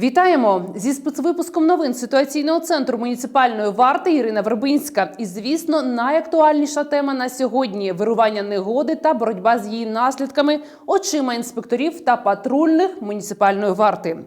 Вітаємо зі спецвипуском новин ситуаційного центру муніципальної варти Ірина Вербинська. І звісно, найактуальніша тема на сьогодні вирування негоди та боротьба з її наслідками очима інспекторів та патрульних муніципальної варти.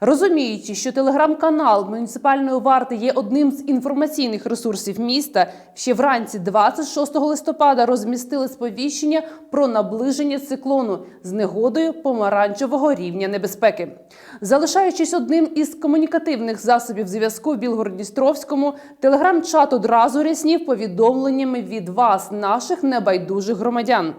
Розуміючи, що телеграм-канал муніципальної варти є одним з інформаційних ресурсів міста, ще вранці 26 листопада розмістили сповіщення про наближення циклону з негодою помаранчевого рівня небезпеки. Залишаючись одним із комунікативних засобів зв'язку в Білгород-Дністровському, телеграм-чат одразу ряснів повідомленнями від вас, наших небайдужих громадян.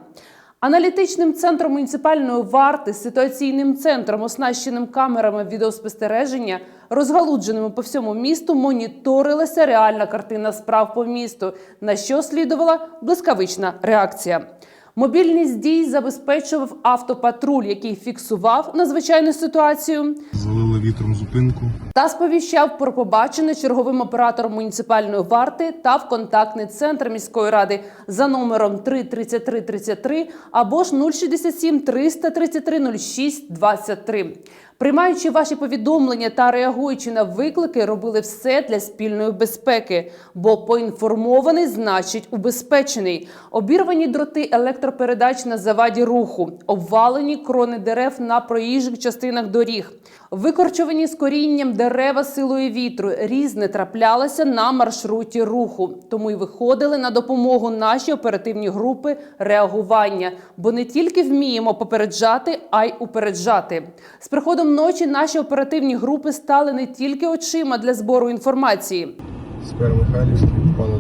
Аналітичним центром муніципальної варти, ситуаційним центром, оснащеним камерами відеоспостереження, розгалудженими по всьому місту, моніторилася реальна картина справ по місту, на що слідувала блискавична реакція. Мобільність дій забезпечував автопатруль, який фіксував надзвичайну ситуацію Залили вітром зупинку. та сповіщав про побачене черговим оператором муніципальної варти та в контактний центр міської ради за номером 33333 або ж 067 333 06 23. Приймаючи ваші повідомлення та реагуючи на виклики, робили все для спільної безпеки, бо поінформований значить убезпечений. Обірвані дроти електропередач на заваді руху, обвалені крони дерев на проїжджих частинах доріг, викорчовані з корінням дерева силою вітру, різне траплялося на маршруті руху. Тому й виходили на допомогу наші оперативні групи реагування, бо не тільки вміємо попереджати, а й упереджати. З приходом ночі наші оперативні групи стали не тільки очима для збору інформації. Сквер Михайлівський, впало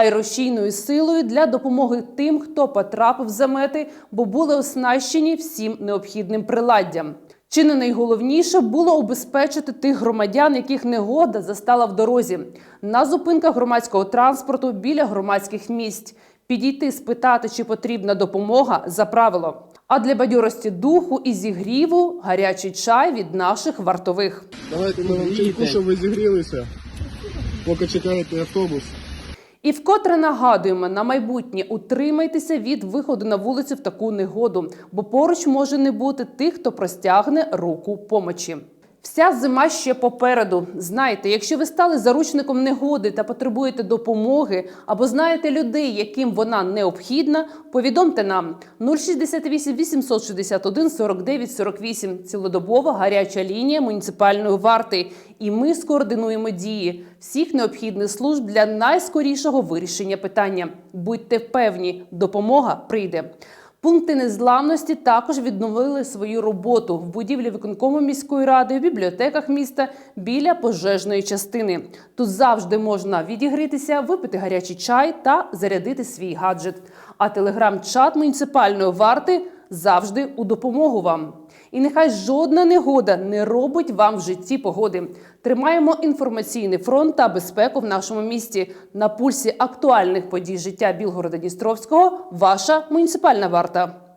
а й рушійною силою для допомоги тим, хто потрапив в замети, бо були оснащені всім необхідним приладдям. Чи не найголовніше було убезпечити тих громадян, яких негода застала в дорозі на зупинках громадського транспорту біля громадських місць, підійти спитати, чи потрібна допомога за правило. А для бадьорості духу і зігріву гарячий чай від наших вартових. Давайте ми вам чайку, щоб ви зігрілися, поки чекаєте автобус. І вкотре нагадуємо на майбутнє утримайтеся від виходу на вулицю в таку негоду, бо поруч може не бути тих, хто простягне руку помочі. Вся зима ще попереду. Знайте, якщо ви стали заручником негоди та потребуєте допомоги, або знаєте людей, яким вона необхідна, повідомте нам 068 861 49 48 цілодобова гаряча лінія муніципальної варти. І ми скоординуємо дії всіх необхідних служб для найскорішого вирішення питання. Будьте певні, допомога прийде. Пункти незламності також відновили свою роботу в будівлі виконкому міської ради, в бібліотеках міста біля пожежної частини. Тут завжди можна відігрітися, випити гарячий чай та зарядити свій гаджет. А телеграм-чат муніципальної варти завжди у допомогу вам. І нехай жодна негода не робить вам в житті погоди. Тримаємо інформаційний фронт та безпеку в нашому місті на пульсі актуальних подій життя Білгорода Дністровського. Ваша муніципальна варта.